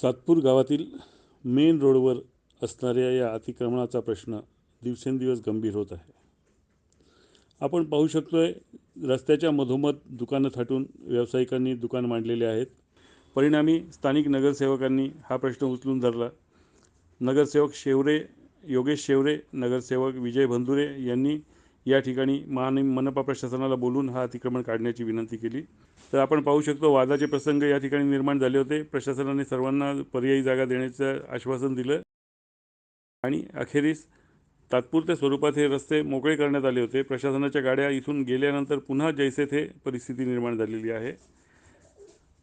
सातपूर गावातील मेन रोडवर असणाऱ्या या अतिक्रमणाचा प्रश्न दिवसेंदिवस गंभीर होत आहे. आपण पाहू शकतो आहे रस्त्याच्या मधोमध दुकानं थाटून व्यावसायिकांनी दुकान मांडलेले आहेत. परिणामी स्थानिक नगरसेवकांनी हा प्रश्न उचलून धरला. नगरसेवक शेवरे योगेश शेवरे नगरसेवक विजय भंदुरे यांनी या ठिकाणी महान मनपा प्रशासनाला बोलून हा अतिक्रमण काढण्याची विनंती केली. तर आपण पाहू शकतो वादाचे प्रसंग या ठिकाणी निर्माण झाले होते. प्रशासनाने सर्वांना पर्यायी जागा देण्याचं आश्वासन दिलं. आणि अखेरीस तात्पुरत्या स्वरूपात हे रस्ते मोकळे करण्यात आले होते. प्रशासनाच्या गाड्या इथून गेल्यानंतर पुन्हा जैसे थे परिस्थिती निर्माण झालेली आहे.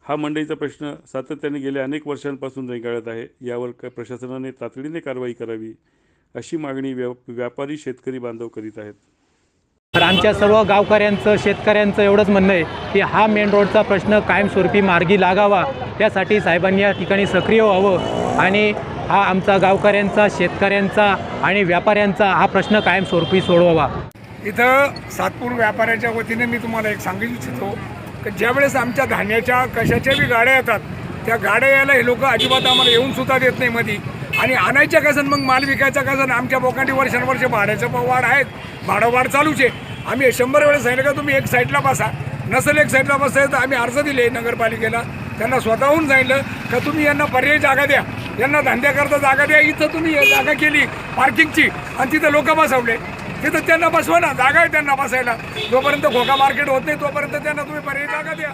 हा मंडईचा प्रश्न सातत्याने गेल्या अनेक वर्षांपासून रेंगाळत आहे. यावर प्रशासनाने तातडीने कारवाई करावी अशी मागणी व्या व्यापारी शेतकरी बांधव करीत आहेत. तर आमच्या सर्व गावकऱ्यांचं शेतकऱ्यांचं एवढंच म्हणणं आहे की हा मेन रोडचा प्रश्न कायमस्वरूपी मार्गी लागावा. त्यासाठी साहेबांनी या ठिकाणी सक्रिय व्हावं. आणि हा आमचा गावकऱ्यांचा शेतकऱ्यांचा आणि व्यापाऱ्यांचा हा प्रश्न कायमस्वरूपी सोडवावा. इथं सातपूर व्यापाऱ्याच्या वतीने मी तुम्हाला एक सांगू इच्छितो की ज्यावेळेस आमच्या धान्याच्या कशाच्या बी गाड्या येतात त्या गाड्या यायला हे लोक अजिबात आम्हाला येऊन सुद्धा देत नाही मधी. आणि आणायच्या कसं मग माल विकायचा कसं आमच्या बोकांडी वर्षानुवर्ष भाड्याचं वाढ आहेत भाडं वाढ चालूच. आहे आम्ही शंभर वेळेस सांगितलं का तुम्ही एक साईडला बसा. नसेल एक साईडला बसाय तर आम्ही अर्ज दिले नगरपालिकेला. त्यांना स्वतःहून सांगितलं का तुम्ही यांना पर्यायी जागा द्या. यांना धंद्याकरता जागा द्या. इथं तुम्ही जागा केली पार्किंगची आणि तिथं लोक बसवले. तिथं त्यांना बसवा ना. जागा आहे त्यांना बसायला. जोपर्यंत घोका मार्केट होत नाही तोपर्यंत त्यांना तुम्ही पर्यायी जागा द्या.